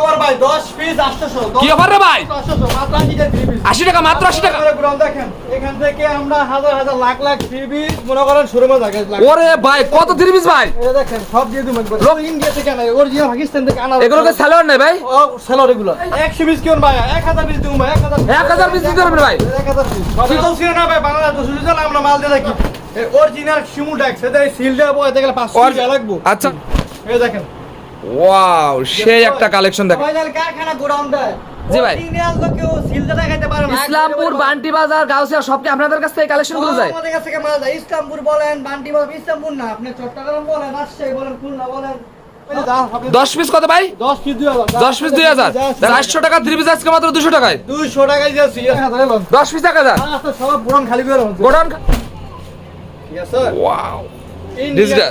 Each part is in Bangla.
কভার ভাই 10 পিস 800 কি অফার রে ভাই? 800 মাত্র 80 টাকা 3 পিস আশি টাকা মাত্র আশি টাকা। গ্রাম দেখেন এখান থেকে আমরা হাজার হাজার লাখ লাখ 3 পিস মনে করেন শোরুমে থাকে ওরে ভাই কত থ্রি পিস ভাই? দেখেন সব দিয়ে দিবেন লোক ইন্ডিয়া থেকে আনা অরিজিনাল পাকিস্তান থেকে আনা। এগুলোকে স্যালোয়ার নেই ভাই? ও সেলর এগুলো। 100 পিস কেন ভাই 1000 পিস দিমু ভাই 1000 এক হাজার পিস দিতে পারবেন ভাই? 1000 পিস ঠিক আছে না ভাই বাংলাদেশ তো আমরা মাল দিয়ে রাখি। অরিজিনাল বয় দেখলে 500 টাকা লাগবে। আচ্ছা। এই দেখেন। ওয়াও সেই একটা কালেকশন দেখ। কারখানা গোডাউন দেয়। জি ভাই। ইসলামপুর বান্টি বাজার গাউসিয়া সবকে আপনাদের কাছ থেকে কালেকশনগুলো যায়। আমাদের কাছ থেকে মাল যায়। ইসলামপুর বলেন বান্টি বাজার ইসলামপুর না। আপনি চট্টগ্রাম বলেন রাজশাহী বলেন খুলনা বলেন। দশ পিস কত ভাই? দশ পিস দুই হাজার। দশ চারশো টাকা থ্রি পিস আজকে মাত্র দুশো টাকায়। দুইশো টাকায় দশ পিস এক হাজার। খালি গোডাউন নিজেরা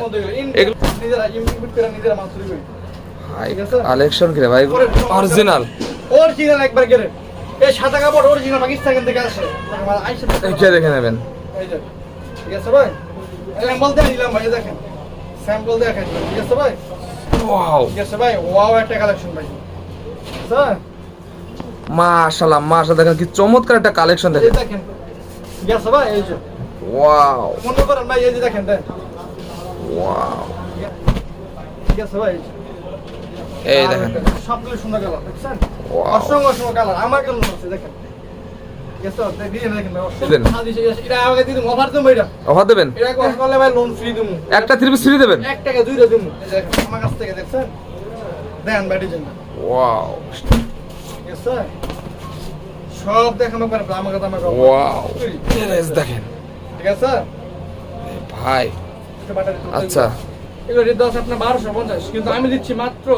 নিজেরা মাল করি কালেকশন কি রে ভাই। অরিজিনাল অরিজিনাল একবার গেলে। এই সাদা কাপড় অরিজিনাল পাকিস্তান থেকে আসে। আমার আইসা এইটা দেখে নেবেন। এই যে, ঠিক আছে ভাই? স্যাম্পল দিয়ে দিলাম ভাই দেখেন। স্যাম্পল দেখেন ঠিক আছে ভাই? ওয়াও ঠিক আছে ভাই ওয়াও একটা কালেকশন ভাই। স্যার মাশাআল্লাহ মাশাআল্লাহ দেখেন কি চমৎকার একটা কালেকশন দেখেন। দেখেন। ঠিক আছে ভাই এই যে। ওয়াও মনে করেন ভাই এই যে দেখেন দেন। ওয়াও ঠিক আছে ভাই এই দেখেন। সবগুলো সুন্দর কালার দেখছেন. অসংখ্য অসংখ্য কালার আমার কালার আছে। দেখেন ভাই, অফার দেবেন? ভাই ফ্রি দেবো। একটা থ্রি পিস ফ্রি দেবেন? এক টাকা দুইটা দেবো। আমার কাছ থেকে দেখছেন? দেন ব্যাটি জন্য। ওয়াও ঠিক আছে? সব দেখানো পারে আমার কথা আমার ওয়াও দেখেন। ঠিক আছে? ভাই। এটা বাটারি আচ্ছা। এগুলো রেট দশ আপনার বারোশো পঞ্চাশ কিন্তু আমি দিচ্ছি মাত্র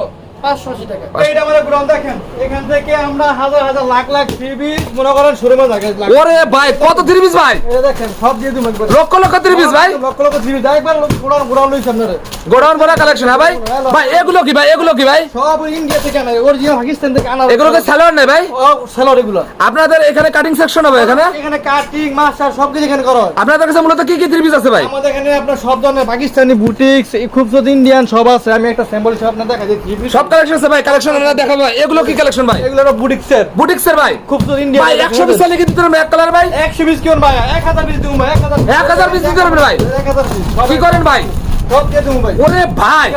মনে ভাই কত থ্রি পিস ভাই? দেখেন সব দিয়ে দিবেন লক্ষ লক্ষ থ্রি পিস ভাই। লক্ষ লক্ষ টিভি যাই একবার গোড়ান গোড়ান লইছে আপনারা। গোডাউন ভরা কালেকশন হ্যাঁ ভাই? ভাই এগুলো কি ভাই এগুলো কি ভাই? সব ইন্ডিয়া থেকে আনা অরিজিনাল পাকিস্তান থেকে আনা। এগুলোকে স্যালোয়ার নেই ভাই? ও সেলর এগুলো। আপনাদের এখানে কাটিং সেকশন হবে এখানে? এখানে কাটিং মাস্টার সব কিছু এখানে করা হয়। আপনাদের কাছে মূলত কি কি থ্রি পিস আছে ভাই? আমাদের এখানে আপনার সব ধরনের পাকিস্তানি বুটিক্স খুবসুরত ইন্ডিয়ান সব আছে। আমি একটা স্যাম্পল সব আপনার দেখা দিচ্ছি সব কালেকশন আছে ভাই কালেকশন আমরা দেখাবো। এগুলো কি কালেকশন ভাই? এগুলো হলো বুটিক্সের বুটিক্সের ভাই। খুবসুরত ইন্ডিয়ান ভাই একশো পিস চাইলে কি দিতে এক কালার ভাই? একশো পিস কেমন ভাই এক হাজার পিস দেবো ভাই এক হাজার এক হাজার পিস দিতে পারবেন ভাই। এক হাজার পিস কি করেন ভাই? সব দিয়ে ভাই। ওরে ভাই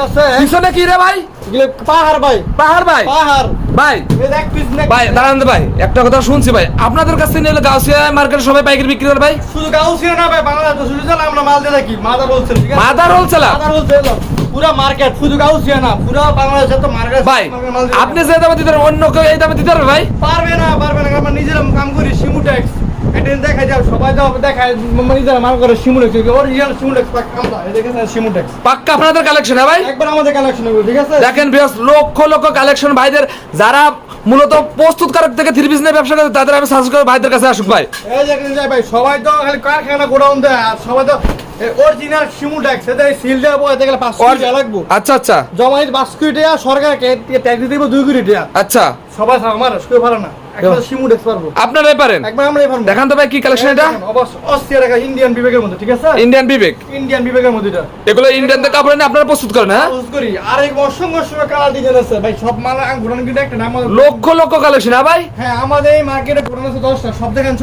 পিছনে কি রে ভাই? এগুলো পাহাড় ভাই। পাহাড় ভাই? পাহাড়। ভাই। এক পিস না ভাই দাঁড়ান ভাই একটা কথা শুনছি ভাই। আপনাদের কাছে থেকে নিলে গাউসিয়া মার্কেটে সবাই পাইকারি বিক্রি করে ভাই? শুধু গাউসিয়া না ভাই বাংলাদেশ শুধু আমরা মাল দিয়ে রাখি mother wholesale mother wholesaler? Mother wholesale. পুরা মার্কেট শুধু গাউসিয়া না পুরা বাংলাদেশে তো মার্কেট ভাই আপনি যে দামে দিতে অন্য কেউ এই দামে দিতে পারবে ভাই? পারবে না পারবে না আমরা নিজেরা কাম করি সিমুটেক্স দেখা সবাই দেখায় নিজেরা মাল করে সিমুটেক্স অরিজিনাল সিমুটেক্স পাক আমরা এই দেখেন সিমুটেক্স পাক্কা আপনাদের কালেকশন হ্যাঁ ভাই? একবার আমাদের কালেকশন হবে ঠিক আছে? দেখেন বিয়াস লক্ষ লক্ষ কালেকশন ভাইদের যারা মূলত প্রস্তুতকারক থেকে থ্রি পিস নিয়ে ব্যবসা করে তাদের আমি সাজেস্ট করে ভাইদের কাছে আসুক ভাই। এই দেখেন ভাই সবাই তো খালি কারখানা গোডাউন দেয় আর সবাই তো অরিজিনাল সিমুটেক্স এটা সিল দেওয়া বয় দেখলে পাঁচশো টাকা লাগবে আচ্ছা আচ্ছা জমাই পাঁচ কোটি টাকা সরকারকে ট্যাক্স দিব দুই কোটি টাকা আচ্ছা সবাই আমার কেউ ভালো না আপনারাই পারেন। দেখান তো ভাই কি কালেকশন এটা? অবশ্য অস্থির টাকা ইন্ডিয়ান বিবেকের মধ্যে ঠিক আছে? ইন্ডিয়ান বিবেক। ইন্ডিয়ান বিবেকের মধ্যে এটা। এগুলো ইন্ডিয়ান থেকে কাপড় এনে আপনারা প্রস্তুত করেন হ্যাঁ? করি। আর এই অসংখ্য অসংখ্য কালার ডিজাইন আছে। ভাই সব মাল ঘোরানো কিন্তু একটা লক্ষ লক্ষ কালেকশন হ্যাঁ ভাই? হ্যাঁ আমাদের এই মার্কেটে ঘোরানো আছে দশটা সব দেখান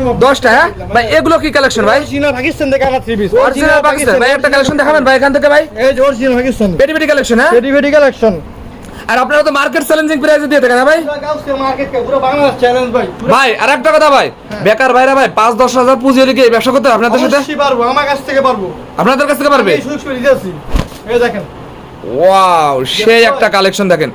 হ্যাঁ? ভাই এগুলো কি কালেকশন ভাই? অরিজিনাল পাকিস্তান থেকে আনা থ্রি পিস অরিজিনাল পাকিস্তান ভাই একটা কালেকশন দেখাবেন ভাই এখান থেকে ভাই? এই যে অরিজিনাল পাকিস্তান পেটি পেটি কালেকশন হ্যাঁ? পেটি পেটি কালেকশন আর আপনারা তো মার্কেট চ্যালেঞ্জিং প্রাইসে দিয়ে থাকেন হ্যাঁ ভাই? ভাই আর একটা কথা ভাই বেকার ভাইরা ভাই পাঁচ দশ হাজার পুঁজি হলে কি ব্যবসা করতে আপনাদের সাথে? পারব আমার কাছ থেকে পারব। আপনাদের কাছ থেকে পারবে? এই দেখেন ওয়াও সেই একটা কালেকশন দেখেন।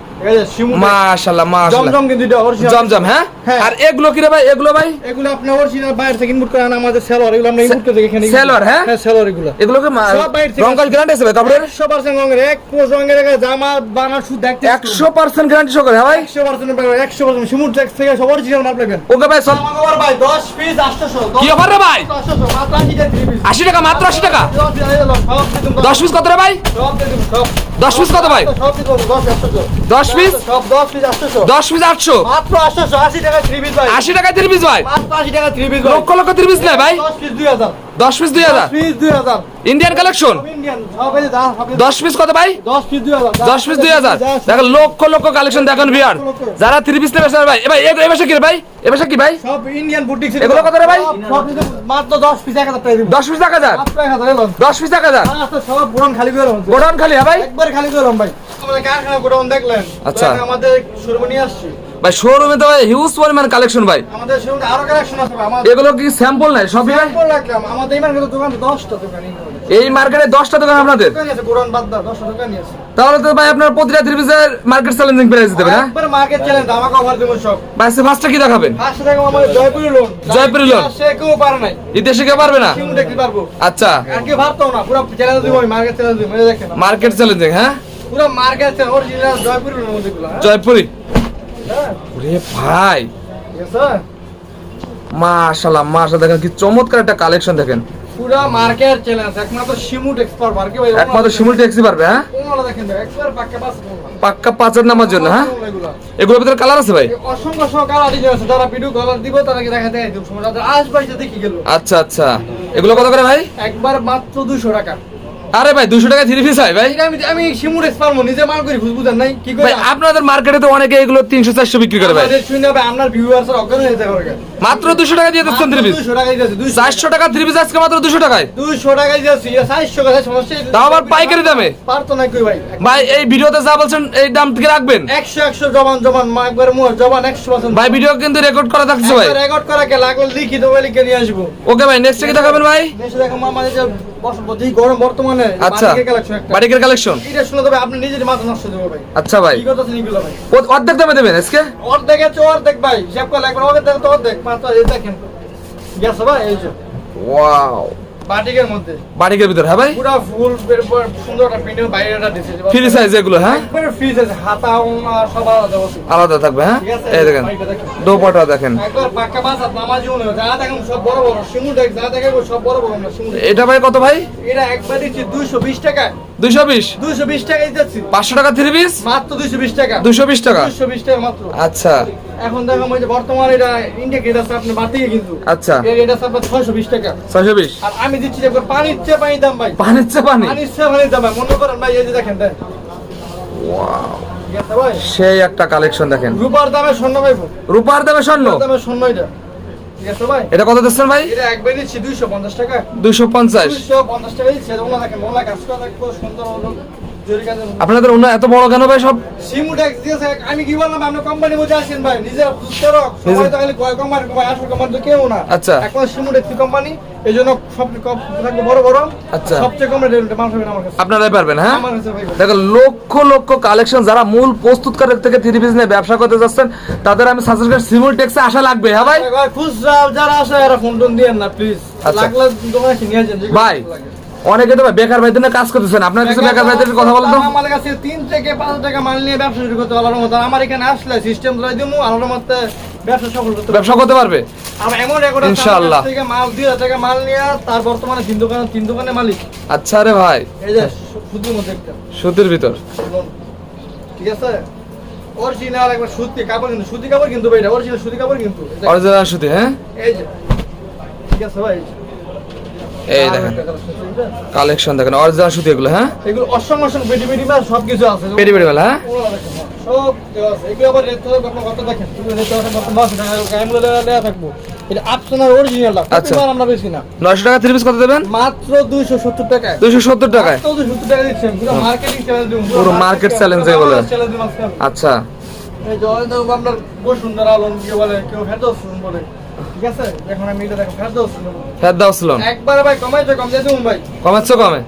মাশাআল্লাহ মাশাআল্লাহ জমজম কিন্তু এটা অরিজিনাল জমজম হ্যাঁ? হ্যাঁ। আর এগুলো কি রে ভাই? এগুলো ভাই? এগুলো আপনি অরিজিনাল বাইরে থেকে ইনপুট করেন আমাদের সেলর এগুলো আমরা ইনপুট করে এখানে। Seller, হ্যাঁ? হ্যাঁ সেলর এগুলো। এগুলো কি সব বাইরে থেকে রঙ্কাল গ্যারান্টি আছে ভাই কাপড়ের একশো পার্সেন্ট রঙের এক পোষ রঙের একটা জামা বানার শুধু দেখতে একশো পার্সেন্ট গ্যারান্টি সহ করে হ্যাঁ ভাই? একশো পার্সেন্ট একশো পার্সেন্ট শিমুর ট্যাক্স থেকে সব অরিজিনাল মাল পাবেন। ওকে ভাই সব কাপড় ভাই দশ পিস আটশোশো কি অফার রে ভাই? আটশোশো মাত্র আশি টাকা মাত্র আশি টাকা? সব দিয়ে দিলাম, সব দিয়ে দিলাম, দশ পিস কত রে ভাই? সব দিয়ে দিলাম, সব দশ পিস কত ভাই? দশ পিস দশ পিস আটশো? আশি টাকা থ্রি পিস ভাই। আশি টাকা থ্রি পিস ভাই? লক্ষ লক্ষ থ্রি পিস নেয় ভাই? দশ পিস দুই হাজার। ইন্ডিয়ান কালেকশন দশ পিস কত ভাই? দশ পিস দুই হাজার। হাজার। লক্ষ লক্ষ কালেকশন দেখেন বিয়ার। যারা থ্রি পিস নেবে ভাই। এ ভাই এ- মাসে কি রে ভাই? এ মাসে কি ভাই? সব ইন্ডিয়ান বুটিক এগুলো কত রে ভাই? মাত্র দশ পিস এক হাজার টাকা দিব। দশ পিস এক হাজার? দশ পিস এক হাজার? সব পুরান খালি করে রাখুন। গোডাউন খালি হ্যাঁ ভাই? একবার খালি করে রাখুন ভাই। কারখানা গোডাউন দেখলেন। আচ্ছা। আমাদের শোরুমে নিয়ে আসছি। ভাই শোরুমে তো ভাই হিউজ পরিমাণ কালেকশন ভাই। আমাদের শোরুমে আরও কালেকশন আছে ভাই। আমাদের এগুলো কি স্যাম্পল নাই? সবই ভাই স্যাম্পল রাখলাম। আমাদের এই মার্কেটের দোকান দোকানই এই মার্কেটে দোকান আপনাদের? দোকানই আছে বাদ দোকানই আছে। তাহলে তো ভাই আপনার প্রতিটা মার্কেট চ্যালেঞ্জিং প্রাইস দেবেন হ্যাঁ একবার মার্কেট চ্যালেঞ্জ আমাকে অফার দেবো সব। ভাই সে ফার্স্টটা কি দেখাবেন? টাকা আমাদের জয়পুরি লোন জয়পুরি লোন। সে কেউ পারে শিখে পারবে না? দেখতে পারব? আচ্ছা। আর কেউ পারতো না পুরো চ্যালেঞ্জ দিব আমি মার্কেট চ্যালেঞ্জ দিব দেখেন। মার্কেট চ্যালেঞ্জিং হ্যাঁ? পুরো market challenge original Jaipuri lawn মধ্যে হ্যাঁ? জয়পুরি। ওরে ভাই। মাশাআল্লাহ মাশাআল্লাহ দেখেন কি চমৎকার একটা কালেকশন দেখেন। পুরো মার্কেট চ্যালেঞ্জ একমাত্র শিমুট এক্সপার্ট মার্কেট ভাই একমাত্র শিমুল ট্যাক্সি পারবে হ্যাঁ? কোনটা দেখেন একবার পাক্কা পাস পাক্কা পাঁচের নামার জন্য হ্যাঁ? এগুলা। এগুলোর ভিতরে কালার আছে ভাই? অসংখ্য অসংখ্য কালার ডিজাইন আছে যারা ভিডিও কলার দিব তাদেরকে দেখা দেয় দিব সময় যাদের আসবে দেখি গেল। আচ্ছা আচ্ছা। এগুলো কত করে ভাই? একবার মাত্র দুশো টাকা। আরে ভাই দুশো টাকা থ্রি পিস হয় ভাই। আমি আমি শিমুট এক্সপার্ট নিজে মাল করি বুঝবুঝার নাই। কি করে ভাই আপনাদের মার্কেটে তো অনেকে এগুলো তিনশো চারশো বিক্রি করে ভাই। শুনে ভাই আপনার ভিউয়ার্স অজ্ঞান হয়ে পারে মাত্র দুশো টাকা দিয়ে দিচ্ছেন থ্রি পিস চারশো টাকা থ্রি পিস আজকে মাত্র দুশো টাকায়। দুশো টাকাই দিয়েছি চারশো টাকা সমস্যা। তাও আবার পাইকারি দামে। পারতো না কই ভাই। ভাই এই ভিডিওতে যা বলছেন এই দাম থেকে রাখবেন? একশো একশো জবান জবান মা একবার মোর জবান একশো পার্সেন্ট ভাই ভিডিও কিন্তু রেকর্ড করা থাকছে ভাই। রেকর্ড করা কে লাগলে লিখিত বলে নিয়ে আসব। ওকে ভাই নেক্সট কি দেখাবেন ভাই? আমাদের যে গরম বর্তমানে আচ্ছা বাটিকের কালেকশন এটা শুনে তবে আপনি নিজের মাথা নষ্ট দেবো ভাই। আচ্ছা ভাই। কি কথা নিগুলো ভাই? অর্ধেক দামে দেবেন আজকে? অর্ধেক আছে অর্ধেক ভাই। হিসাব করলে একবার অর্ধেক তো অর্ধেক। মাত্র দেখেন। গেছে ভাই এই যে। ওয়াও। বাটিকের মধ্যে। বাটিকের ভিতর হ্যাঁ ভাই? পুরা ফুল সুন্দর একটা প্রিন্টের বাইরে একটা দিছে ফ্রি সাইজ এগুলো হ্যাঁ? একবারে ফ্রি আছে হাতা ওনা সব আলাদা আলাদা থাকবে হ্যাঁ? এই দেখেন। দোপাটা দেখেন। একবার পাক্কা বাস আর নামাজি যা দেখেন সব বড় বড় শিমু দেখ যা দেখে সব বড় বড় আমরা শিমু এটা ভাই কত ভাই? এটা একবার দিচ্ছি দুইশো বিশ টাকা। দুইশো বিশ? দুইশো বিশ টাকা দিচ্ছি। পাঁচশো টাকা থ্রি পিস মাত্র দুইশো বিশ টাকা। দুশো বিশ টাকা? দুইশো বিশ টাকা মাত্র। আচ্ছা। এখন দেখো যে বর্তমানে এটা ইন্ডিয়া গেট আছে আপনার বাতিকে কিন্তু। আচ্ছা। এটা আছে আপনার ছয়শো বিশ টাকা। ছয়শো বিশ? আর আমি দিচ্ছি একবার পানির চেয়ে পানি দাম ভাই। পানির চেয়ে পানি? পানির চেয়ে পানির দাম ভাই। মনে করেন ভাই এই যে দেখেন দেখ ভাই? সেই একটা কালেকশন দেখেন। রূপার দামে স্বর্ণ পাইবো রূপার দামে স্বর্ণ? দামে স্বর্ণ এটা। ভাই? এটা কত দিচ্ছেন ভাই? এটা একবার দিচ্ছি দুইশো পঞ্চাশ টাকা। দুইশো পঞ্চাশ। দুইশো পঞ্চাশ টাকা দিচ্ছি ওনা দেখেন মোলা কাজ করা দেখব সুন্দর হলো। আপনাদের অন্য এত বড় কেন ভাই সব? সিমু ট্যাক্স দিয়েছে আমি কি বললাম আপনি কোম্পানির মধ্যে আসেন ভাই নিজের দুষ্করক সবাই তো খালি কয় কোম্পানি কয় আসল কোম্পানি তো কেউ না। আচ্ছা। এখন সিমু ট্যাক্সি কোম্পানি এই জন্য সব থাকবে বড় বড়। আচ্ছা। সবচেয়ে কম রেটে মাংস হবে আমার কাছে। আপনারাই পারবেন হ্যাঁ? আমার কাছে ভাই। দেখেন লক্ষ লক্ষ কালেকশন যারা মূল প্রস্তুতকারক থেকে থ্রি পিস নিয়ে ব্যবসা করতে যাচ্ছেন তাদের আমি সাজেস্ট করি সিমুল টেক্সে আসা লাগবে হ্যাঁ ভাই? খুচরা যারা আসে এরা ফোন টোন দিয়েন না প্লিজ আচ্ছা। লাগলে দোকানে নিয়ে যান ভাই। অনেকে তো বেকার ভাইদের নিয়ে কাজ করতেছেন। আপনার কিছু বেকার ভাইদের কথা বলতো আমার কাছে তিন থেকে পাঁচ টাকা মাল নিয়ে ব্যবসা শুরু করতে আল্লাহর মতো আমার এখানে আসলে সিস্টেম ধরে দিমু আল্লাহর মতো ব্যবসা সফল করতে ব্যবসা করতে পারবে? আমার এমন রেকর্ড আছে ইনশাআল্লাহ। থেকে মাল হাজার টাকা মাল নিয়ে তার বর্তমানে তিন দোকানে তিন দোকানে মালিক। আচ্ছা রে ভাই। এই যে সুতির মধ্যে একটা। সুতির ভিতর। ঠিক আছে? অরিজিনাল একবার সুতি কাপড় কিন্তু সুতি কাপড় কিন্তু ভাই অরিজিনাল সুতি কাপড় কিন্তু। অরিজিনাল সুতি হ্যাঁ? এই যে। ঠিক আছে ভাই এই দেখেন। কালেকশন দেখেন অরিজিনাল সুতি এগুলো হ্যাঁ? এগুলো অসংখ্য পেটি পেটি মাছ সব কিছু আছে। পেরি পেরি বেলা হ্যাঁ? হ্যাঁ, সব আছে। এগুলো আবার রেট হবে আপনার কত দেখেন। রেট হবে কত থাকব। এটা আপনার অরিজিনাল আচ্ছা। আমরা বেশি না। নয়শো টাকা থ্রি পিস কত দেবেন? মাত্র দুইশো সত্তর টাকায়। দুইশো সত্তর টাকায়? মাত্র 270 টাকা দিচ্ছেন। পুরো মার্কেটিং চ্যালেঞ্জ পুরো বলে। চ্যালেঞ্জ আচ্ছা। এই যে হয়তো আপনার বসুন্ধরা আলম কি বলে কেউ বলে। ঠিক আছে? এখন আমি এটা দেখো ফেরদৌস। ফের দাও একবার ভাই কমাইছে কম দিয়ে ভাই। কমাচ্ছ কমে?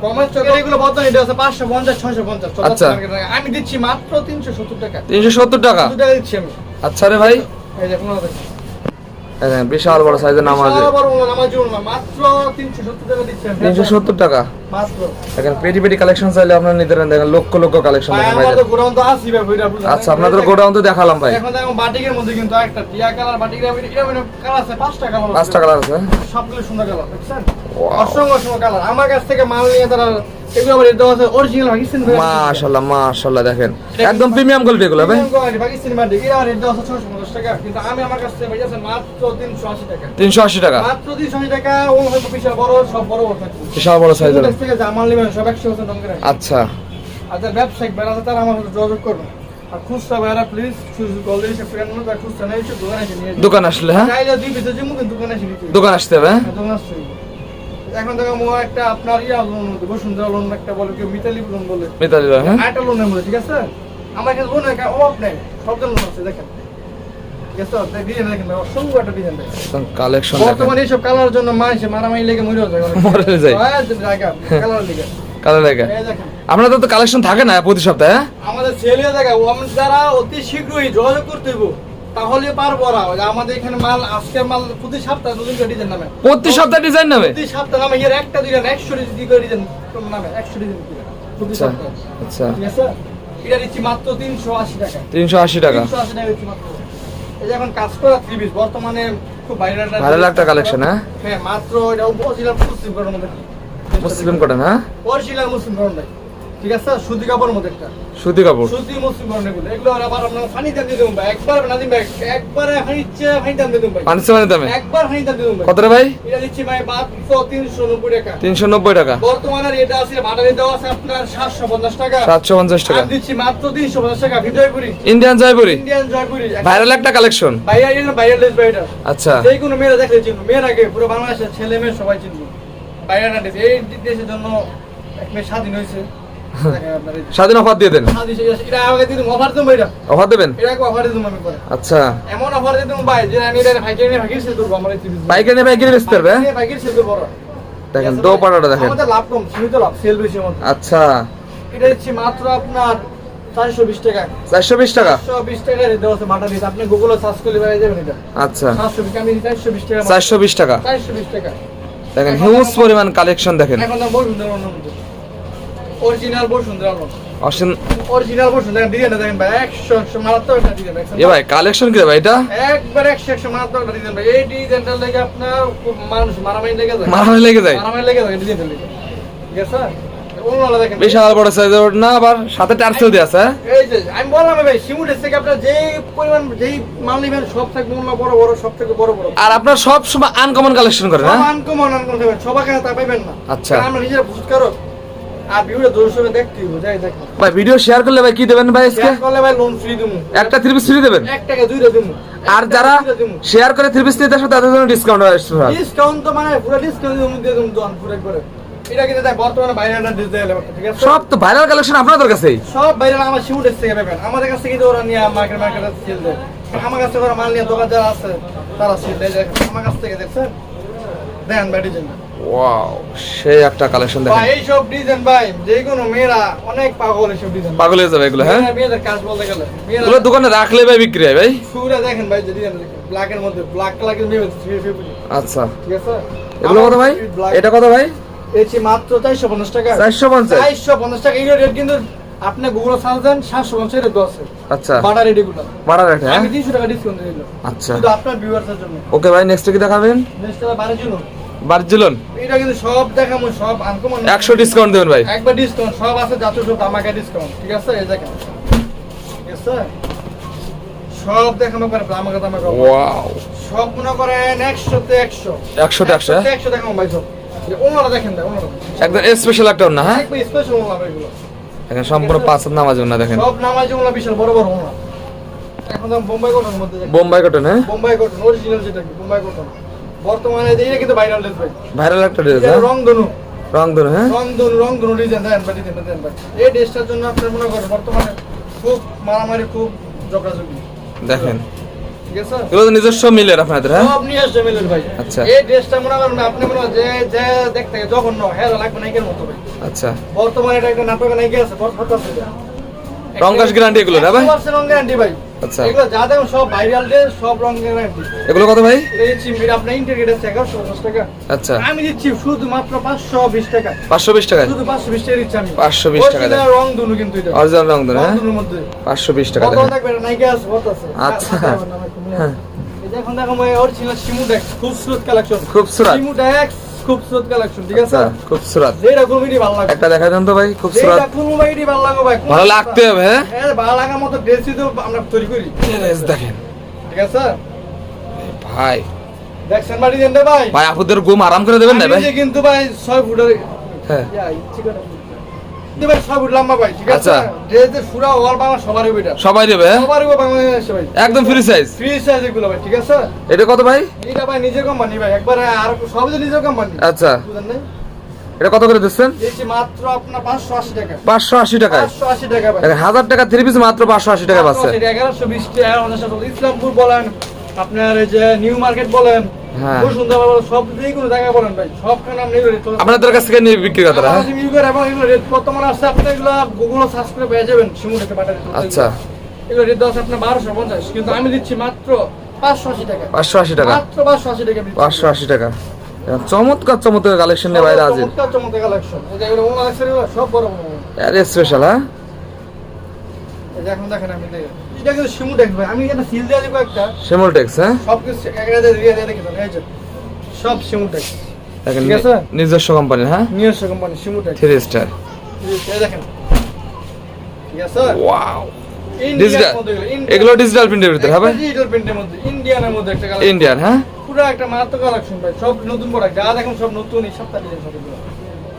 এগুলো বর্তমান এটা আছে পাঁচশো পঞ্চাশ ছয়শো পঞ্চাশ আচ্ছা। আমি দিচ্ছি মাত্র তিনশো সত্তর টাকা। তিনশো সত্তর টাকা? দু টাকা দিচ্ছি আমি। আচ্ছা রে ভাই। এই দেখুন না দেখুন। বিশাল বড় সাইজের নামাজ। তিনশো সত্তর টাকা এখন দেখেন পেটি পেটি কালেকশন চাইলে আপনারা নিতে পারেন। দেখেন লক্ষ লক্ষ কালেকশন দেখেন ভাই আচ্ছা আপনাদের গোডাউন তো দেখালাম ভাই। বাটিকের মধ্যে কিন্তু একটা টিয়া কালার বাটিকের এটা কালার আছে পাঁচটা কালার আছে। সবগুলো সুন্দর কালার অসংখ্য অসংখ্য কালার আমার কাছ থেকে মাল নিয়ে তারা এগুলো আবার দেওয়া আছে অরিজিনাল পাকিস্তানি মাশাআল্লাহ মাশাআল্লাহ দেখেন। একদম প্রিমিয়াম কোয়ালিটি এগুলো ভাই। পাকিস্তানি মাল দেখি। আর দেওয়া আছে ছশো পঞ্চাশ টাকা। কিন্তু আমি আমার কাছ থেকে পাইছি মাত্র তিনশো আশি টাকা। তিনশো আশি টাকা? মাত্র তিনশো আশি টাকা ও হয়তো বিশাল বড় সব বড় বড় বিশাল বড় সাইজের কাছ থেকে জামাল নেবেন সব একশো বছর দাম করে। আচ্ছা। ব্যবসায়িক বেড়া তারা আমার সাথে যোগাযোগ আর খুচরা প্লিজ এসে ফ্রেন্ড খুচরা নেই দোকানে এসে নিয়ে দোকান আসলে হ্যাঁ? চাইলে দুই পিসের জন্য দোকানে এসে নিতে হবে। দোকান আসতে হবে হ্যাঁ? হ্যাঁ, আসতে হবে। এখন দেখো মো একটা আপনার ইয়া লোন বসুন্ধরা লোন একটা বলে কেউ মিতালি লোন বলে। মিতালি ভাই, হ্যাঁ? আরেকটা লোনের মধ্যে ঠিক আছে? আমার কাছে লোনের কা- অভাব নেই সব লোন আছে একটা দেখেন। আপনাদের তো কালেকশন থাকে না প্রতি সপ্তাহে হ্যাঁ? আমাদের ছেলে দেখা যারা অতি শীঘ্রই যোগাযোগ করতে হইব তাহলে পারব না আমাদের এখানে মাল আজকের মাল প্রতি সপ্তাহে নতুন করে ডিজাইন নামে। প্রতি সপ্তাহে ডিজাইন নামে? প্রতি সপ্তাহে নামে এর একটা ডিজাইন একশো ডিজাইন করে ডিজাইন নামে একশো ডিজাইন প্রতি আচ্ছা সপ্তাহে। আচ্ছা। ঠিক আছে? এটা দিচ্ছি মাত্র তিনশো আশি টাকা। তিনশো আশি টাকা। তিনশো আশি টাকা দিচ্ছি মাত্র। এই এখন কাজ করা ত্রিবিশ বর্তমানে খুব ভাইরাল একটা কালেকশন হ্যাঁ? হ্যাঁ মাত্র এটা অরিজিনাল মুসলিম মধ্যে। মুসলিম কটন হ্যাঁ? অরিজিনাল মুসলিম নাই ঠিক আছে? সুতি কাপড়ের মধ্যে একটা। সুতি কাপড়। সুতি মুসলিম করার এগুলো। এগুলো আবার আপনার ফানি দাম দিয়ে দেবো ভাই। একবার ভাই একবারে ফানি ইচ্ছে ফানি দাম দিয়ে দেবো ভাই। পানির মানে দামে? একবার ফানি দাম দিয়ে দেবো কত রে ভাই? এটা দিচ্ছি ভাই মাত্র তিনশো নব্বই টাকা। তিনশো নব্বই টাকা। বর্তমানে আছে দেওয়া আছে আপনার সাতশো পঞ্চাশ টাকা। সাতশো পঞ্চাশ টাকা। দিচ্ছি মাত্র তিনশো পঞ্চাশ টাকা Jaipuri Indian Jaipuri? Indian Jaipuri. Viral একটা কালেকশন। ভাইয়া এটা ভাইরাল ড্রেস ভাই এটা। আচ্ছা। যে কোনো মেয়েরা দেখলে চিনবো। পুরো বাংলাদেশের ছেলে মেয়ে সবাই চিনবো। Viral dress. এই দেশের জন্য এক মেয়ে স্বাধীন হয়েছে। স্বাধীন অফার দিয়ে দেন। দিদি অফার দেবেন? আচ্ছা। এমন অফার দিতাম ভাই যে আমি এটা। পাইকারি পাইকারি বেচতে পারবে হ্যাঁ? দেখেন দো? পাটাটা দেখেন। লাভ কম সীমিত লাভ সেল বেশি আচ্ছা। এটা দিচ্ছি মাত্র আপনার চারশো বিশ টাকা চারশো বিশ টাকা? চারশো বিশ টাকা দেওয়া আছে মাটা দিতে আপনি গুগলে সার্চ করলে পেয়ে যাবেন এটা। আচ্ছা। চারশো বিশ আমি চারশো বিশ টাকা চারশো বিশ টাকা? চারশো বিশ টাকা দেখেন হিউজ পরিমাণ কালেকশন দেখেন। এখন অরিজিনাল অসীম অরিজিনাল বহু সুন্দর ডিজাইনটা দেখেন ভাই একশো মারাত্মক একটা ডিজাইন এ ভাই কালেকশন কি ভাই এটা? একবার একশো মারাত্মক একটা ডিজাইন ভাই এই ডিজাইনটা লেগে আপনার খুব মানুষ মারামারি লেগে যায়। মারামারি লেগে যায়? মারামারি লেগে যায় ডিজাইনটা লেগে। ঠিক আছে? বিশাল বড় সাইজের না আবার সাথে টার্সেল দিয়ে আছে হ্যাঁ? এই যে আমি বললাম ভাই সিমুটের থেকে আপনার যেই পরিমাণ যেই মাল নিবেন সব থেকে মূল্য বড় বড় সব থেকে বড় বড়। আর আপনার সব সময় আনকমন কালেকশন করেন আনকমন তা না। আচ্ছা। আমরা নিজেরা বুঝ আর ভিডিও দূর সঙ্গে দেখতে হবে যাই দেখো। ভাই ভিডিও শেয়ার করলে ভাই কি দেবেন ভাই আজকে? শেয়ার করলে ভাই লোন ফ্রি দিমু। একটা থ্রি পিস ফ্রি দেবেন? এক টাকা দুইটা দিমু। আর যারা শেয়ার করে থ্রি পিস নিতে আসবে তাদের জন্য ডিসকাউন্ট ডিসকাউন্ট তো মানে পুরো ডিসকাউন্ট দিমু দিয়ে দিমু দোকান পুরো করে এটা কিন্তু দেখ বর্তমানে ঠিক আছে? সব তো ভাইরাল কালেকশন আপনাদের কাছেই। সব আমার আমাদের কাছ থেকে কিন্তু ওরা নিয়ে মার্কেট মার্কেটে সেল দেয়। আমার কাছ থেকে ওরা মাল নিয়ে দোকান যারা আছে তারা সেল দেয়। আমার কাছ থেকে দেখছেন? দেখেন ভাই ডিজাইন ওয়াও সেই একটা কালেকশন ভাই এইসব ডিজাইন ভাই যে কোনো মেয়েরা অনেক পাগল এইসব ডিজাইন পাগল হয়ে যাবে এগুলো হ্যাঁ? মেয়েদের কাজ বলতে গেলে এগুলো দোকানে রাখলে ভাই বিক্রি হয় ভাই। দেখেন ভাই যে ডিজাইন ব্ল্যাক এর মধ্যে ব্ল্যাক মেয়ে আচ্ছা। ঠিক আছে? এগুলো কত ভাই? এটা কত ভাই? এসি মাত্র চারশো পঞ্চাশ টাকা। চারশো পঞ্চাশ? চারশো পঞ্চাশ টাকা এই রেট কিন্তু আপনি গুগল সার্চ দেন সাতশো পঞ্চাশ রেট আছে। আচ্ছা। বাটা রেট এগুলো। বাড়া রেট হ্যাঁ? আমি তিনশো টাকা ডিসকাউন্ট দিলাম। আচ্ছা। শুধু আপনার ভিউয়ার্সের জন্য। ওকে ভাই নেক্সট কি দেখাবেন? নেক্সট বারো জন বার্জিলন? এটা কিন্তু সব দেখাবো সব আনকমন একশো ডিসকাউন্ট দেবেন ভাই। একবার ডিসকাউন্ট সব আছে যাতে সব আমাকে ডিসকাউন্ট ঠিক আছে? এই দেখেন। ঠিক আছে? সব দেখানো করে আমাকে আমাকে ওয়াও। সব মনে করেন একশোতে একশো। একশোতে একশো হ্যাঁ? একশো দেখাবো ভাই সব। ওনারা দেখেন ওনারা একদম স্পেশাল একটা না হ্যাঁ? স্পেশাল ওনারা এগুলো। সম্পূর্ণ পাঁচ নামাজ দেখেন। সব নামাজ বিশাল বড় বড় এখন বোম্বাই কটনের মধ্যে বোম্বাই কটন হ্যাঁ? বোম্বাই কটন অরিজিনাল যেটা কি, বোম্বাই কটন বর্তমানে এটা কিন্তু ভাইরাল ড্রেস ভাই। ভাইরাল একটা ড্রেস হ্যাঁ? রংধনু। রং ধরে হ্যাঁ? রংধনু রংধনু ডিজাইন দেন ভাই ডিজাইন দেন ভাই এই ড্রেসটার জন্য আপনার মনে করেন বর্তমানে খুব মারামারি খুব জগাজগি দেখেন। ঠিক আছে? এগুলো নিজস্ব মিলের আপনাদের হ্যাঁ? সব মিলের ভাই। আচ্ছা। এই ড্রেসটা মনে করেন আপনি মনে যে যে দেখতে জঘন্য হ্যাঁ লাগবে নাইকের মতো ভাই। আচ্ছা। বর্তমানে এটা একটা নাটকের নায়িকা আছে ফটো আছে এটা। রং কাজ guarantee এগুলো না ভাই? 100% রং গ্যারান্টি ভাই আচ্ছা। এগুলো যা দেখুন সব ভাইরাল ড্রেস সব রং গ্যারান্টি এগুলো কত ভাই এই আপনার ইন্টারগেট আছে এগারোশো পঞ্চাশ টাকা আচ্ছা আমি দিচ্ছি শুধু মাত্র পাঁচশো বিশ টাকা পাঁচশো বিশ টাকা শুধু পাঁচশো বিশ টাকা দিচ্ছি আমি 520 টাকা। Original রং দুনু কিন্তু এটা অরিজিনাল রং ধরে হ্যাঁ দুনুর মধ্যে পাঁচশো বিশ টাকা বর্তমান দেখেন থাকবে এটা নায়িকা আছে বর্ত আছে আচ্ছা। আ- আ- নামে খুব মনে হয়। এখন দেখো অরিজিনাল শিমু ডেক্স খুবসুরত কালেকশন খুবসুরত। শিমু ডেক্স খুবসুরত কালেকশন ঠিক আছে? আচ্ছা যেটা ভালো লাগে। একটা দেখা দেন তো ভাই ভালো লাগে ভাই ভালো লাগতে হবে হ্যাঁ? হ্যাঁ ভালো লাগার মতো ড্রেসই তো আমরা তৈরি করি। ড্রেস দেখেন। ঠিক আছে? ভাই। দেখছেন বাড়ি দেন ভাই? ভাই আপুদের ঘুম আরাম করে দেবেন না ভাই? কিন্তু ভাই ছয় ফুটের হ্যাঁ। ইয়া, ইচ্ছে করে। কিন্তু ভাই ছয় লম্বা ভাই ঠিক আছে? আচ্ছা। ড্রেসের সুরা বাংলা সবাই হ্যাঁ? সবারই বাংলাদেশে ভাই। একদম ফ্রি সাইজ ফ্রি সাইজ এগুলো ভাই ঠিক আছে? এটা কত ভাই? এটা ভাই নিজের কোম্পানি ভাই একবার আর নিজের কোম্পানি আচ্ছা। বুঝলেন নাই এটা কত করে দিচ্ছেন? দিয়েছি মাত্র আপনার পাঁচশো আশি টাকা। পাঁচশো আশি টাকায় টাকা হাজার টাকা থ্রি পিস মাত্র পাঁচশো আশি টাকা পাচ্ছে। টাকা ইসলামপুর বলেন আপনার এই যে নিউ মার্কেট বলেন আপনাদের কাছ থেকে বিক্রি করে আচ্ছা। এগুলো রেট আপনার বারোশো পঞ্চাশ কিন্তু আমি দিচ্ছি মাত্র পাঁচশো আশি টাকা। পাঁচশো আশি টাকা? মাত্র পাঁচশো আশি টাকা পাঁচশো আশি টাকা। চমৎকার চমৎকার কালেকশন নিয়ে বাইরে হাজির। চমৎকার কালেকশন সব বড়। আরে স্পেশাল হ্যাঁ? এখন দেখেন আমি এটা কিন্তু শিমু দেখবে আমি এটা সিল দিয়ে দিব একটা। শিমুল হ্যাঁ? সব কিছু একটা দিয়ে দিয়ে দেখে এই যে। সব শিমু ঠিক আছে? নিজস্ব কোম্পানি হ্যাঁ? নিজস্ব কোম্পানি থ্রি স্টার। এই দেখেন। ঠিক আছে? ওয়াও ইন্ডিয়ান ডিজিটাল মধ্যে এগুলো, ডিজিটাল প্রিন্টের ভিতরে হবে? ডিজিটাল প্রিন্টের মধ্যে ইন্ডিয়ানের মধ্যে একটা কালেকশন ইন্ডিয়ান হ্যাঁ? পুরো একটা মাত্র কালেকশন ভাই সব নতুন প্রোডাক্ট যা দেখুন সব নতুন এই সপ্তাহ সব এগুলো। ঠিক আছে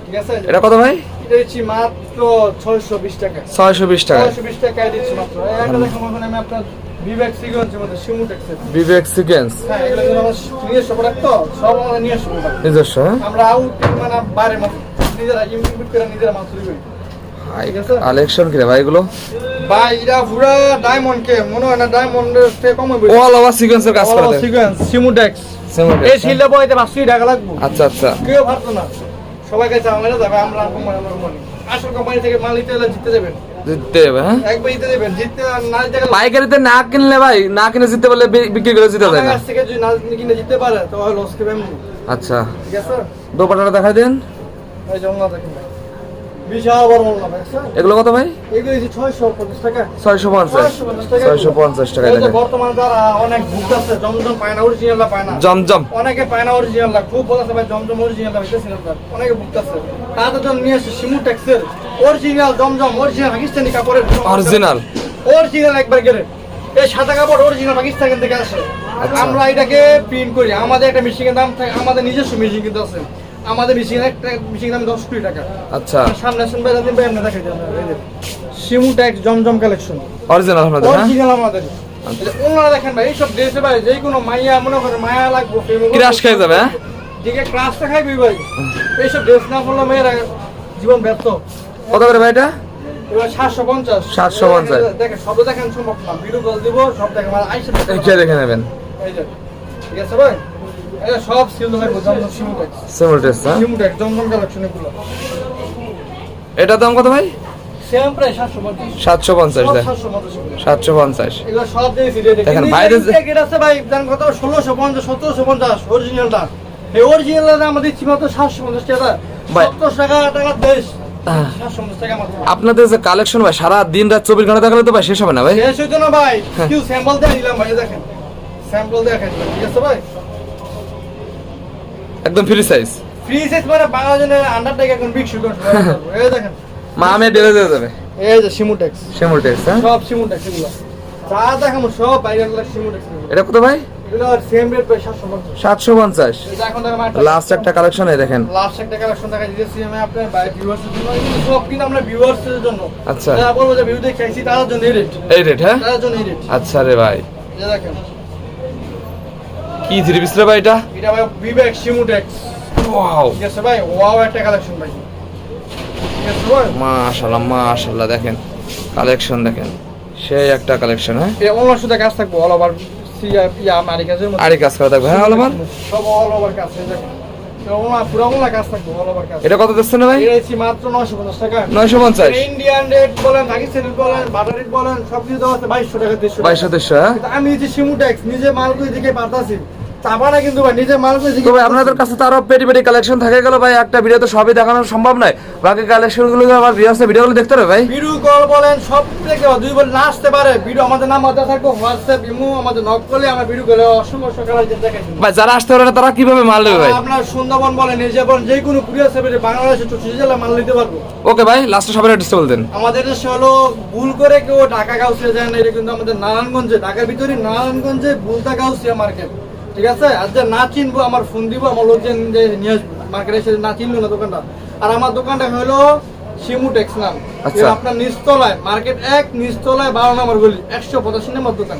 এটা কত ভাই? মাত্র ছয়শো বিশ টাকা। ছয়শো বিশ টাকা। ছয়শো বিশ দিচ্ছি মাত্র। আমি আপনার বিবেক মধ্যে শিমু টেক্সের বিবেক হ্যাঁ এগুলো নিজস্ব প্রোডাক্ট তো সব। নিজস্ব হ্যাঁ? আমরা আউট মানে বাইরে নিজেরা ইম্পোর্ট করে নিজেরা মাল করি। কালেকশন কি রে ভাই এগুলো? ভাই এটা পুরা ডায়মন্ড কে মনে হয় না থেকে কম হবে অল ওভার সিকোয়েন্সের কাজ করে দেয় সিকোয়েন্স সিমুডেক্স Simutex, এই হ্যাঁ? বইতে পাঁচশো টাকা লাগবে। আচ্ছা আচ্ছা। কেউ ভাবতো না। সবাই কাছে আমরা যাবে আমরা কোম্পানি আমরা কোম্পানি আসল কোম্পানি থেকে মাল নিতে জিততে দেবেন। জিততে হবে হ্যাঁ? একবার জিততে না জিতে গেলে পাইকারিতে না কিনলে ভাই না কিনে জিততে পারলে বিক্রি করে জিতে যায় আমার না। কাছ থেকে যদি না কিনে জিততে পারে লস আচ্ছা। ঠিক আছে? দোপাটাটা দেখাই দেন। ওই দেখেন এগুলো কত ভাই? ছয়শো পঞ্চাশ ছয়শো পঞ্চাশ। টাকা। বর্তমানে তারা অনেক ভুগতেছে জমজম পায় না অরিজিনাল পায় না জমজম। অনেকে পায় না অরিজিনাল খুব বলতেছে ভাই জমজম অরিজিনাল হইতেছিল অনেকে ভুগতেছে তাদের জন্য নিয়ে আসছে শিমু ট্যাক্সের অরিজিনাল জমজম অরিজিনাল পাকিস্তানি কাপড়ের অরিজিনাল অরিজিনাল একবার গেলে। এই সাদা কাপড় অরিজিনাল পাকিস্তান থেকে আসে। আচ্ছা। আমরা এটাকে প্রিন্ট করি। আমাদের একটা মেশিনের দাম থাকে আমাদের নিজস্ব মেশিন কিন্তু আছে। আমাদের একটা মেশিনের দাম দশ কোটি টাকা। আচ্ছা। সামনে আসুন ভাই দিন ভাই আমরা দেখাই শিমু ট্যাক্স জমজম কালেকশন অরিজিনাল হ্যাঁ? অরিজিনাল আমাদের। এই যে ওনারা দেখেন ভাই এইসব ড্রেসে ভাই যে কোনো মাইয়া মনে করে মায়া লাগবো Crush খেয়ে যাবে, হ্যাঁ? দিকে ক্রাশটা খাইবি ভাই। এইসব ড্রেস না পড়লে মেয়েরা জীবন ব্যর্থ। কত করে ভাই এটা? সাতশো পঞ্চাশ। 750 দেখেন সব দেখেন সম্ভব না। ভিডিও কল দিব সব দেখেন আইসা দেখে নেবেন। ঠিক আছে ভাই? সব সিল জমজম হ্যাঁ? শিমুটেক্স জমজম কালেকশন এগুলো। এটার দাম কত ভাই? সেম প্রায় দেখ সব দেখেন, বাইরে আছে ভাই দাম কত? অরিজিনালটা এই দিচ্ছি মাত্র টাকা। টাকা টাকা দেশ। আপনাদের যে কালেকশন ভাই সারা দিন রাত চব্বিশ ঘণ্টা থাকলে তো ভাই শেষ হবে না ভাই? শেষ হইতো না ভাই। কিউ স্যাম্পল দিয়ে দিলাম ভাই দেখেন। স্যাম্পল দিলাম ঠিক আছে ভাই? একদম ফ্রি সাইজ ফ্রি সাইজ মানে বাংলাদেশের আন্ডার এখন বিগ শুট এই দেখেন। মা আমি ডেলে দিয়ে যাবে। এই যে সিমুটেক্স সিমুলটেস হ্যাঁ? সব সিমুটেক্স এগুলো। যা দেখাবো সব বাইরে সিমুটেক্স এটা কত ভাই? এগুলো সেম রেট ভাই সাতশো পঞ্চাশ। সাতশো পঞ্চাশ। এটা এখন লাস্ট একটা কালেকশন এই দেখেন। লাস্ট একটা কালেকশন দেখা দিতেছি আমি আপনার বাই ভিউয়ার্সের জন্য। সব কিন্তু আমরা ভিউয়ার্সের জন্য। আচ্ছা। যারা বলব যে ভিউ দেখে আইছি তাদের জন্য এই রেট এই রেট হ্যাঁ? তাদের জন্য এই রেট আচ্ছা রে ভাই। যে দেখেন। কি থ্রি পিস রে ভাই এটা? এটা ভাই বিবেক সিমুটেক্স ওয়াও ঠিক আছে ভাই ওয়াও একটা কালেকশন ভাই। মাশাআল্লাহ মাশাআল্লাহ দেখেন। কালেকশন দেখেন। সেই একটা কালেকশন হ্যাঁ? এটা অন্য সাথে কাজ থাকব অল ওভার সিয়া ইয়া মারি কাজের মধ্যে। আরে কাজ করা থাকবে হ্যাঁ ওভার সব অল ওভার কাজ হয়ে দেখেন এটা কত দিচ্ছেন ভাই? মাত্র নয়শো পঞ্চাশ টাকা। নয়শো পঞ্চাশ। ইন্ডিয়ান রেট বলেন পাকিস্তানি রেট বলেন বাটার রেট বলেন সব কিছু দেওয়া আছে বাইশশো টাকা 300 বাইশশো দেড়শো। আমি যে সিমু ট্যাক্স নিজে মাল করে দিকে পাঠাছি কিন্তু ভাই নিজে ভাই আপনাদের কাছে পেটি পেটি কালেকশন থাকে গেল ভাই একটা ভিডিও তো সবই দেখানো সম্ভব নয়। বাকি আমার ভিডিওগুলো দেখতে হবে ভাই? ভিডিও কল বলেন সব থেকে দুই বল না আসতে পারে। ভিডিও আমাদের নাম থাকবে হোয়াটসঅ্যাপ ইমো আমাদের নক করলে আমরা ভিডিও করে অসংখ্য সকালে দেখাই ভাই যারা আসতে পারে তারা কীভাবে মাল নেবে ভাই? আপনার সুন্দরবন বলেন নিজে বলেন যে কোনো কুরিয়ার সার্ভিসে বাংলাদেশে চৌষট্টি জেলা মাল নিতে পারব। ওকে ভাই লাস্টে সবাই অ্যাড্রেসটা বল দেন। আমাদের দেশে হলো ভুল করে কেউ ঢাকা গাউসিয়া যায় না এটা কিন্তু আমাদের নারায়ণগঞ্জে। ঢাকার ভিতরে নারায়ণগঞ্জে বুলতা গাউসিয়া মার্কেট। ঠিক আছে? আর যে না চিনবো আমার ফোন দিব আমার লোকজন যে নিয়ে আসব মার্কেটে এসে না চিনলো না দোকানটা। আর আমার দোকানটা হলো শিমু টেক্স নাম। আচ্ছা। আপনার নিচতলায় মার্কেট এক নিচতলায় বারো নম্বর গলি একশো পঁচাশি নম্বর দোকান।